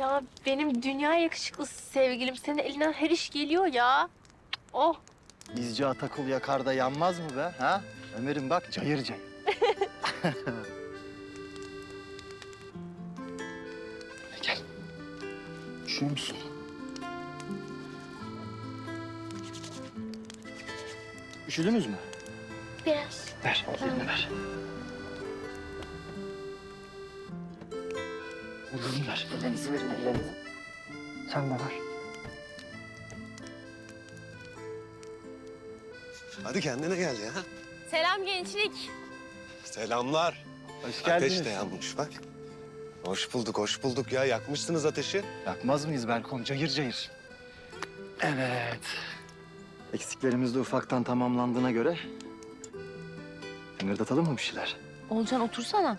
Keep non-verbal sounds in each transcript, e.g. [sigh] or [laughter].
Ya benim dünya yakışıklısı sevgilim. Senin elinden her iş geliyor ya. Oh. Bizce Atakul yakarda yanmaz mı be? Ha? Ömer'im bak cayır cayır. [laughs] Gel. Üşüyor musun? Üşüdünüz mü? Biraz. Ver, elini ver. Elini ver. Elinizi verin, elinizi. Sen de ver. Hadi kendine gel ya. Selam gençlik. Selamlar. Hoş Ateş de yanmış bak. Hoş bulduk, hoş bulduk ya. Yakmışsınız ateşi. Yakmaz mıyız Berkon? Cayır cayır. Evet. Eksiklerimiz de ufaktan tamamlandığına göre... ...tıngırdatalım mı bir şeyler? Olcan otursana.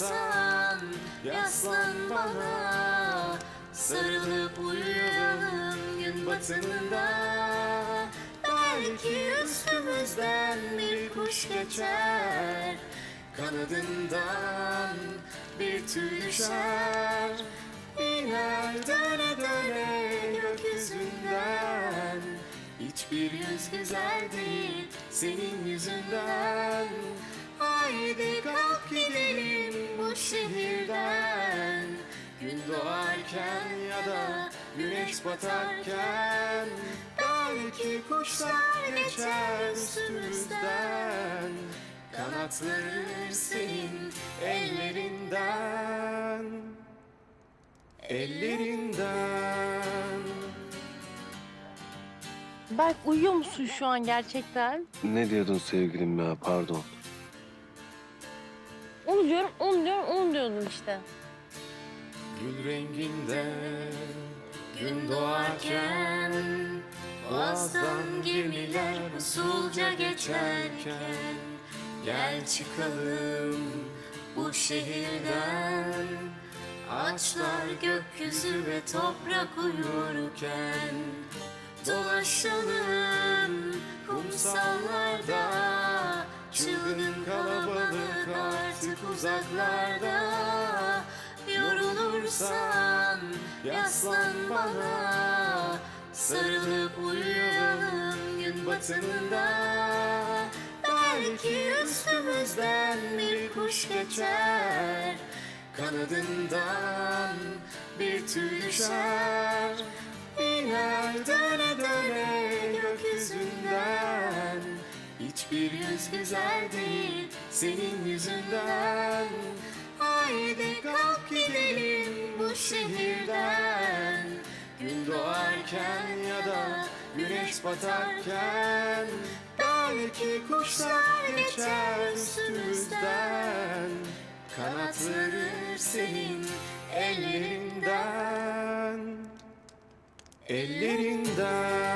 Yorulursan yaslan bana. Sarılıp uyuyalım gün batımında. Belki üstümüzden bir kuş geçer. Kanadından bir tüy düşer. İner döne döne gökyüzünden. Hiçbir yüz güzel değil senin yüzünden Haydi kalk gidelim bu şehirden Gün doğarken ya da güneş batarken Belki kuşlar geçer üstümüzden Kanatları senin ellerinden Ellerinden Berk uyuyor musun şu an gerçekten? Ne diyordun sevgilim ya pardon. Onu diyorum, onu diyorum, onu diyordum işte. Gül renginden gün doğarken Boğazdan gemiler usulca geçerken Gel çıkalım bu şehirden Ağaçlar gökyüzü ve toprak uyurken Dolaşalım kumsallarda Çılgın kalabalık artık uzaklarda. Yorulursan yaslan bana. Sarılıp uyuyalım gün batımında. Belki üstümüzden bir kuş geçer. Kanadından bir tüy düşer. İner döne döne Hiçbir yüz güzel değil senin yüzünden. Haydi kalk gidelim bu şehirden. Gün doğarken ya da güneş batarken Belki kuşlar geçer üstümüzden. Kanatları senin ellerinden. Ellerinden